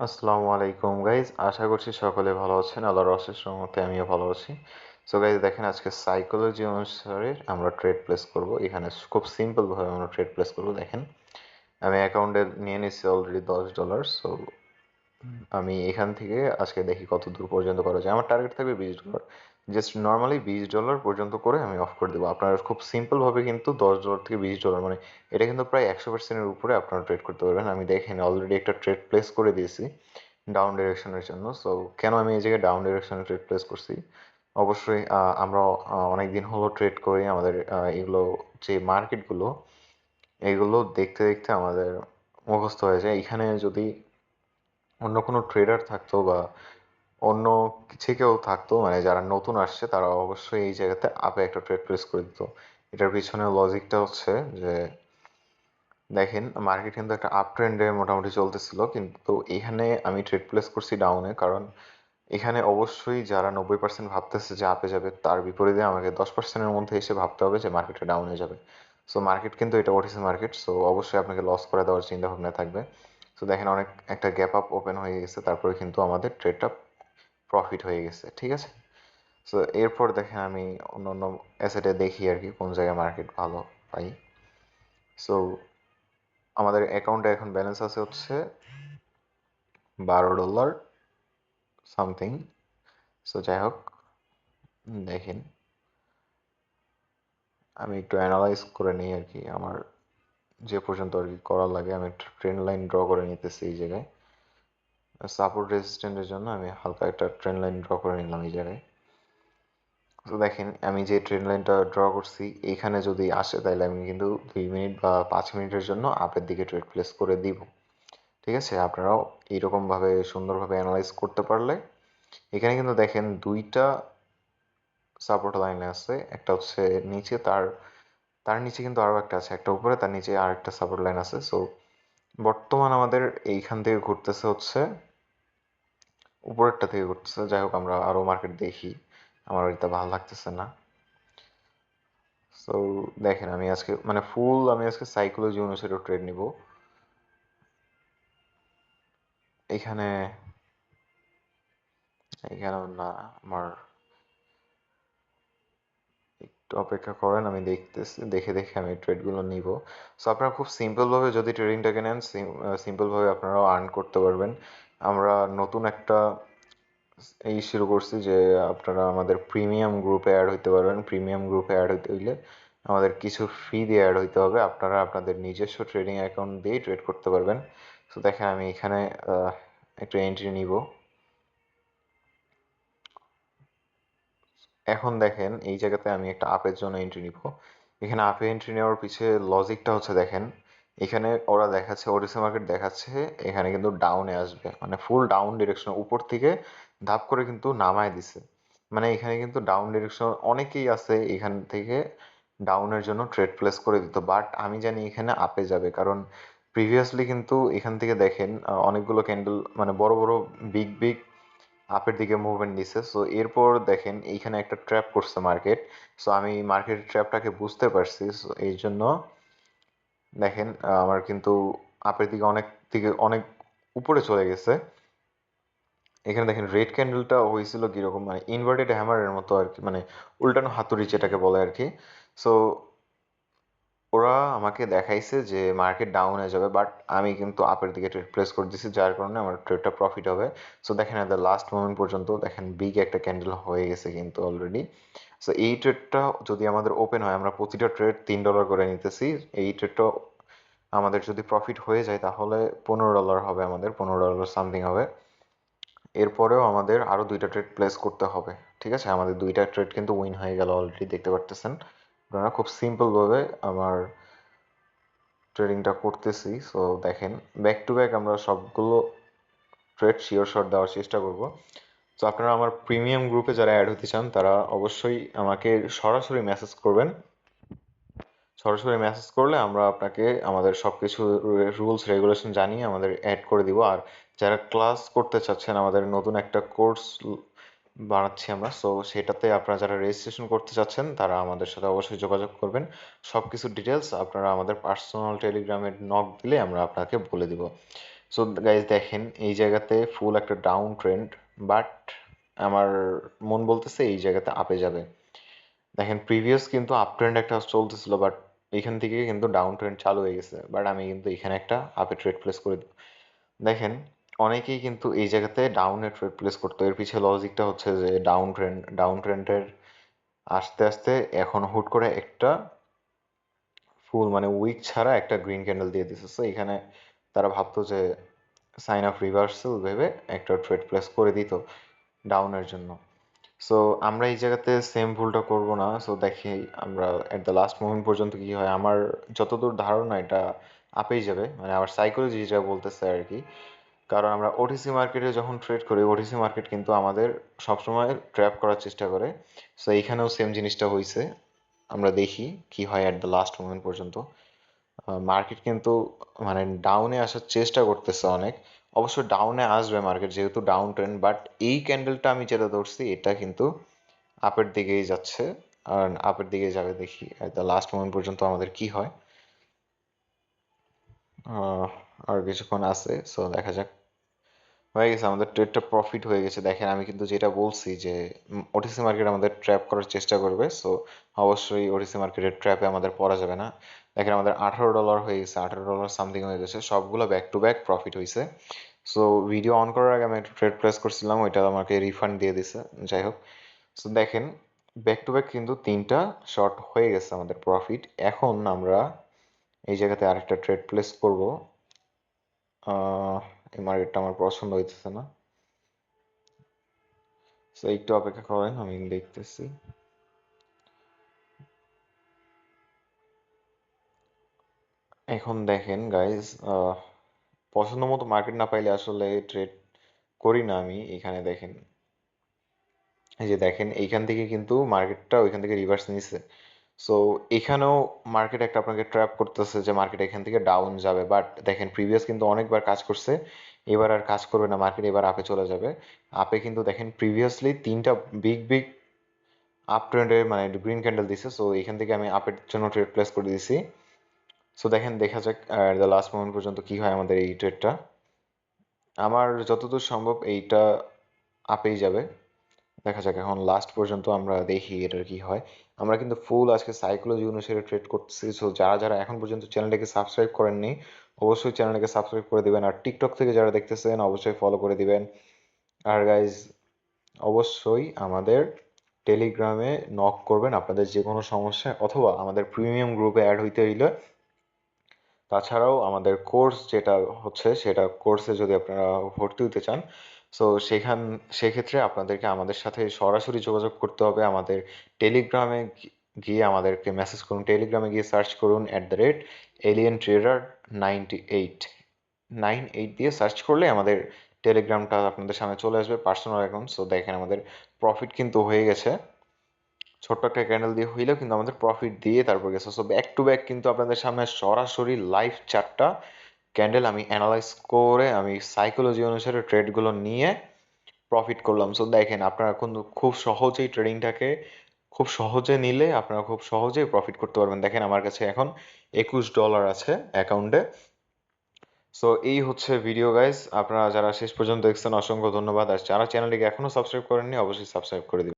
আসসালামু আলাইকুম গাইজ আশা করছি সকলে ভালো আছেন। আল্লাহর অশেষ রহমতে আমিও ভালো আছি। সো গাইজ দেখেন আজকে সাইকোলজি অনুসারে আমরা ট্রেড প্লেস করব। এখানে খুব সিম্পলভাবে আমরা ট্রেড প্লেস করব, দেখেন। আমি অ্যাকাউন্টে নিয়ে নিচ্ছি অলরেডি দশ ডলার সো আমি এখান থেকে আজকে দেখি কত দূর পর্যন্ত করা যায়। আমার টার্গেট থাকবে বিশ ডলার জাস্ট নর্মালি বিশ ডলার পর্যন্ত করে আমি অফ করে দেবো। আপনারা খুব সিম্পলভাবে কিন্তু দশ ডলার থেকে বিশ ডলার মানে এটা কিন্তু প্রায় একশো পার্সেন্টের উপরে আপনারা ট্রেড করতে পারবেন। আমি দেখেন অলরেডি একটা ট্রেড প্লেস করে দিয়েছি ডাউন ডিরেকশনের জন্য। সো কেন আমি এই জায়গায় ডাউন ডিরেকশনে ট্রেড প্লেস করছি? অবশ্যই আমরা অনেক দিন হলো ট্রেড করি। আমাদের এগুলো যে মার্কেটগুলো এগুলো দেখতে দেখতে আমাদের মুখস্থ হয়ে যায়। এখানে যদি অন্য কোনো ট্রেডার থাকতো বা অন্য কিছু কেউ থাকতো মানে যারা নতুন আসছে, তারা অবশ্যই এই জায়গাতে আপে একটা ট্রেড প্লেস করে দিত। এটার পিছনে লজিকটা হচ্ছে যে, দেখেন মার্কেট কিন্তু একটা আপ ট্রেন্ডে মোটামুটি চলতেছিল, কিন্তু এখানে আমি ট্রেড প্লেস করছি ডাউনে কারণ এখানে অবশ্যই যারা নব্বই পার্সেন্ট ভাবতেছে যে আপে যাবে, তার বিপরীতে আমাকে দশ পার্সেন্টের মধ্যে এসে ভাবতে হবে যে মার্কেটটা ডাউনে যাবে। সো মার্কেট কিন্তু এটা ওটিসি মার্কেট সো অবশ্যই আপনাকে লস করে দেওয়ার চিন্তা ভাবনা থাকবে। সো দেখেন অনেক একটা গ্যাপ আপ ওপেন হয়ে গেছে, তারপরে কিন্তু আমাদের ট্রেডটা প্রফিট হয়ে গেছে, ঠিক আছে? সো এরপর দেখেন আমি অন্য অন্য অ্যাসেটে দেখি আর কি, কোন জায়গায় মার্কেট ভালো পাই। সো আমাদের অ্যাকাউন্টে এখন ব্যালেন্স আছে হচ্ছে বারো ডলার সামথিং সো যাই হোক, দেখেন। আমি একটু অ্যানালাইজ করে নিই আর কি আমার যে পর্যন্ত আর কি করা লাগে, আমি ট্রেন লাইন ড্র করে নিতেছি এই জায়গায়। সাপোর্ট রেজিস্ট্যান্টের জন্য আমি হালকা একটা ট্রেন লাইন ড্র করে নিলাম এই জায়গায়। তো দেখেন, আমি যে ট্রেন লাইনটা ড্র করছি, এইখানে যদি আসে তাহলে আমি কিন্তু দুই মিনিট বা পাঁচ মিনিটের জন্য আপের দিকে ট্রেড প্লেস করে দিব। ঠিক আছে? আপনারাও এইরকমভাবে সুন্দরভাবে অ্যানালাইজ করতে পারলে। এখানে কিন্তু দেখেন দুইটা সাপোর্ট লাইন আছে, একটা হচ্ছে নিচে তার তার নিচে কিন্তু আরও একটা আছে, একটা উপরে, তার নিচে আর একটা সাপোর্ট লাইন আছে। সো বর্তমান আমাদের এইখান থেকে ঘুরতেছে হচ্ছে, উপরেরটা থেকে ঘুরতেছে। যাই হোক, আমরা আরও মার্কেট দেখি। আমার এটা ভালো লাগতেছে না। সো দেখেন, আমি আজকে মানে ফুল আমি আজকে সাইকোলজি অনুসারে ট্রেড নিব। এখানে এখানে না, আমার একটু অপেক্ষা করেন, আমি দেখতেছি, দেখে দেখে আমি ট্রেডগুলো নিব। সো আপনারা খুব সিম্পলভাবে যদি ট্রেডিংটাকে নেন সিম্পলভাবে আপনারাও আর্ন করতে পারবেন। আমরা নতুন একটা এই শুরু করছি যে, আপনারা আমাদের প্রিমিয়াম গ্রুপে অ্যাড হইতে পারবেন। প্রিমিয়াম গ্রুপে অ্যাড হইতে হইলে আমাদের কিছু ফি দিয়ে অ্যাড হইতে হবে। আপনারা আপনাদের নিজস্ব ট্রেডিং অ্যাকাউন্ট দিয়েই ট্রেড করতে পারবেন। তো দেখেন আমি এখানে একটা এন্ট্রি নিব। এখন দেখেন, এই জায়গাতে আমি একটা আপের জন্য এন্ট্রি নিব। এখানে আপে এন্ট্রি নেওয়ার পিছিয়ে লজিকটা হচ্ছে দেখেন, এখানে ওরা দেখাচ্ছে ওডিসি মার্কেট দেখাচ্ছে, এখানে কিন্তু ডাউনে আসবে। মানে ফুল ডাউন ডিরেকশন উপর থেকে ধাপ করে কিন্তু নামায় দিছে। মানে এখানে কিন্তু ডাউন ডিরেকশন অনেকেই আছে এখান থেকে ডাউনের জন্য ট্রেড প্লেস করে দিত। বাট আমি জানি এখানে আপে যাবে। কারণ প্রিভিয়াসলি কিন্তু এখান থেকে দেখেন অনেকগুলো ক্যান্ডেল মানে বড় বড় বিগ বিগ আপের দিকে মুভমেন্ট নিছে। সো এরপর দেখেন, এইখানে একটা ট্র্যাপ করছে মার্কেট সো আমি মার্কেট ট্র্যাপটাকে বুঝতে পারছি। সো এই জন্য দেখেন আমার কিন্তু আপের দিকে অনেক দিকে অনেক উপরে চলে গেছে। এখানে দেখেন রেড ক্যান্ডেলটা হয়েছিল কীরকম? মানে ইনভার্টেড হ্যামারের মতো আর কি মানে উল্টানো হাতুড়ি যেটাকে বলে আর কি। সো ওরা আমাকে দেখাইছে যে মার্কেট ডাউন হয়ে যাবে বাট আমি কিন্তু আপের দিকে ট্রেড প্লেস করে দিছি যার কারণে আমার ট্রেডটা প্রফিট হবে। সো দেখেন এদের লাস্ট মোমেন্ট পর্যন্ত, দেখেন বিগ একটা ক্যান্ডেল হয়ে গেছে কিন্তু অলরেডি সো এই ট্রেডটা যদি আমাদের ওপেন হয়, আমরা প্রতিটা ট্রেড তিন ডলার করে নিতেছি। এই ট্রেডটা আমাদের যদি প্রফিট হয়ে যায়, তাহলে পনেরো ডলার হবে আমাদের, পনেরো ডলার সামথিং হবে। এরপরেও আমাদের আরও দুইটা ট্রেড প্লেস করতে হবে। ঠিক আছে? আমাদের দুইটা ট্রেড কিন্তু উইন হয়ে গেল অলরেডি দেখতে পারতেছেন? আপনারা খুব সিম্পলভাবে আমার ট্রেডিংটা করতেছি। সো দেখেন ব্যাক টু ব্যাক আমরা সবগুলো ট্রেড শিওর শট দেওয়ার চেষ্টা করব। তো আপনারা আমার প্রিমিয়াম গ্রুপে যারা অ্যাড হতে চান, তারা অবশ্যই আমাকে সরাসরি মেসেজ করবেন। সরাসরি মেসেজ করলে আমরা আপনাকে আমাদের সব কিছু রুলস রেগুলেশন জানিয়ে আমাদের অ্যাড করে দিব। আর যারা ক্লাস করতে চাচ্ছেন, আমাদের নতুন একটা কোর্স বানাচ্ছি আমরা। সো সেটাতে আপনারা যারা রেজিস্ট্রেশন করতে চাচ্ছেন, তারা আমাদের সাথে অবশ্যই যোগাযোগ করবেন। সব কিছু ডিটেলস আপনারা আমাদের পার্সোনাল টেলিগ্রামে নক দিলে আমরা আপনাকে বলে দিব। সো গাইজ দেখেন, এই জায়গাতে ফুল একটা ডাউন ট্রেন্ড বাট আমার মন বলতেছে এই জায়গাতে আপে যাবে। দেখেন প্রিভিয়াস কিন্তু আপ ট্রেন্ড একটা চলতেছিল বাট এখান থেকে কিন্তু ডাউন ট্রেন্ড চালু হয়ে গেছে। বাট আমি কিন্তু এখানে একটা আপে ট্রেড প্লেস করে দিব। দেখেন অনেকেই কিন্তু এই জায়গাতে ডাউনে ট্রেড প্লেস করতো। এর পিছিয়ে লজিকটা হচ্ছে যে ডাউন ট্রেন্ড ডাউন ট্রেন্ডের আস্তে আস্তে এখন হুট করে একটা ফুল মানে উইক ছাড়া একটা গ্রিন ক্যান্ডেল দিয়ে সো এখানে তারা ভাবতো যে সাইন অফ রিভার্সাল ভেবে একটা ট্রেড প্লেস করে দিত ডাউনের জন্য। সো আমরা এই জায়গাতে সেম ভুলটা করব না। সো দেখি আমরা এট দ্য লাস্ট মোমেন্ট পর্যন্ত কি হয়। আমার যতদূর ধারণা এটা আপেই যাবে। মানে আমার সাইকোলজি যেটা বলতেছে আর কি। কারণ আমরা ওটিসি মার্কেটে যখন ট্রেড করি ওটিসি মার্কেট কিন্তু আমাদের সবসময় ট্র্যাপ করার চেষ্টা করে। সো এইখানেও সেম জিনিসটা হয়েছে আমরা দেখি কি হয় অ্যাট দ্য লাস্ট মোমেন্ট পর্যন্ত। মার্কেট কিন্তু মানে ডাউনে আসার চেষ্টা করতেছে অনেক। অবশ্য ডাউনে আসবে মার্কেট যেহেতু ডাউন ট্রেন্ড বাট এই ক্যান্ডেলটা আমি যেটা ধরছি, এটা কিন্তু আপের দিকেই যাচ্ছে। আর আপের দিকে যাবে দেখি অ্যাট দ্য লাস্ট মোমেন্ট পর্যন্ত আমাদের কি হয়। আর কিছুক্ষণ আছে সো দেখা যাক। হয়ে গেছে, আমাদের ট্রেডটা প্রফিট হয়ে গেছে। দেখেন, আমি কিন্তু যেটা বলছি যে ওটিসি মার্কেট আমাদের ট্র্যাপ করার চেষ্টা করবে সো অবশ্যই ওটিসি মার্কেটের ট্র্যাপে আমাদের পড়া যাবে না। দেখেন, আমাদের আঠারো ডলার হয়ে গেছে, আঠারো ডলার সামথিং হয়ে গেছে, সবগুলো ব্যাক টু ব্যাক প্রফিট হয়েছে সো ভিডিও অন করার আগে আমি একটা ট্রেড প্লেস করছিলাম, ওইটা আমাকে রিফান্ড দিয়ে দিছে, যাই হোক। সো দেখেন ব্যাক টু ব্যাক কিন্তু তিনটা শর্ট হয়ে গেছে আমাদের প্রফিট এখন আমরা এই জায়গাতে আরেকটা ট্রেড প্লেস করব। এই মার্কেটটা আমার পছন্দ হইতেছে না। সো একটু অপেক্ষা করেন, আমি দেখতেছি। এখন দেখেন গাইজ পছন্দ মতো মার্কেট না পাইলে আসলে ট্রেড করি না আমি। এখানে দেখেন, এই যে দেখেন, এইখান থেকে কিন্তু মার্কেটটা ওইখান থেকে রিভার্স নিছে। সো এখানেও মার্কেট একটা আপনাকে ট্র্যাপ করতেছে যে মার্কেট এখান থেকে ডাউন যাবে। বাট দেখেন প্রিভিয়াস কিন্তু অনেকবার কাজ করছে, এবার আর কাজ করবে না মার্কেট এবার আপে চলে যাবে। আপে কিন্তু দেখেন প্রিভিয়াসলি তিনটা বিগ বিগ আপ ট্রেন্ডের মানে গ্রিন ক্যান্ডেল দিছে। সো এখান থেকে আমি আপের জন্য ট্রেড প্লেস করে দিছি। সো দেখেন, দেখা যাক দ্য লাস্ট মোমেন্ট পর্যন্ত কি হয় আমাদের এই ট্রেডটা আমার যতদূর সম্ভব এইটা আপেই যাবে। দেখা যাক, এখন লাস্ট পর্যন্ত আমরা দেখি এটার কি হয়। আমরা কিন্তু ফুল আজকে সাইকোলজি অনুসারে ট্রেড করতেছি। সো যারা যারা এখন পর্যন্ত চ্যানেলটাকে সাবস্ক্রাইব করেননি, অবশ্যই চ্যানেলটাকে সাবস্ক্রাইব করে দিবেন। আর টিকটক থেকে যারা দেখতেছেন, অবশ্যই ফলো করে দিবেন। আর গাইজ অবশ্যই আমাদের টেলিগ্রামে নক করবেন। আপনাদের যে কোনো সমস্যা অথবা আমাদের প্রিমিয়াম গ্রুপে অ্যাড হইতে হইলে তাছাড়াও আমাদের কোর্স যেটা হচ্ছে, সেটা কোর্সে যদি আপনারা ভর্তি হতে চান সো সেখান, সেক্ষেত্রে আপনাদেরকে আমাদের সাথে সরাসরি যোগাযোগ করতে হবে। আমাদের টেলিগ্রামে গিয়ে আমাদেরকে মেসেজ করুন। টেলিগ্রামে গিয়ে সার্চ করুন at the rate alien trader ninety eight nine eight দিয়ে সার্চ করলে আমাদের টেলিগ্রামটা আপনাদের সামনে চলে আসবে পার্সোনাল অ্যাকাউন্ট সো দেখেন আমাদের প্রফিট কিন্তু হয়ে গেছে। ছোট্ট একটা ক্যান্ডেল দিয়ে হইলেও কিন্তু আমাদের প্রফিট দিয়ে তারপর গেছে। সো ব্যাক টু ব্যাক কিন্তু আপনাদের সামনে সরাসরি লাইভ চারটা ক্যান্ডেল আমি অ্যানালাইজ করে আমি সাইকোলজি অনুসারে ট্রেডগুলো নিয়ে প্রফিট করলাম। সো দেখেন আপনারা কিন্তু খুব সহজেই ট্রেডিংটাকে খুব সহজে নিলে আপনারা খুব সহজেই প্রফিট করতে পারবেন। দেখেন আমার কাছে এখন একুশ ডলার আছে অ্যাকাউন্টে সো এই হচ্ছে ভিডিও গাইজ আপনারা যারা শেষ পর্যন্ত দেখছেন, অসংখ্য ধন্যবাদ। আর যারা চ্যানেলটিকে এখনও সাবস্ক্রাইব করেননি, অবশ্যই সাবস্ক্রাইব করে দিবেন।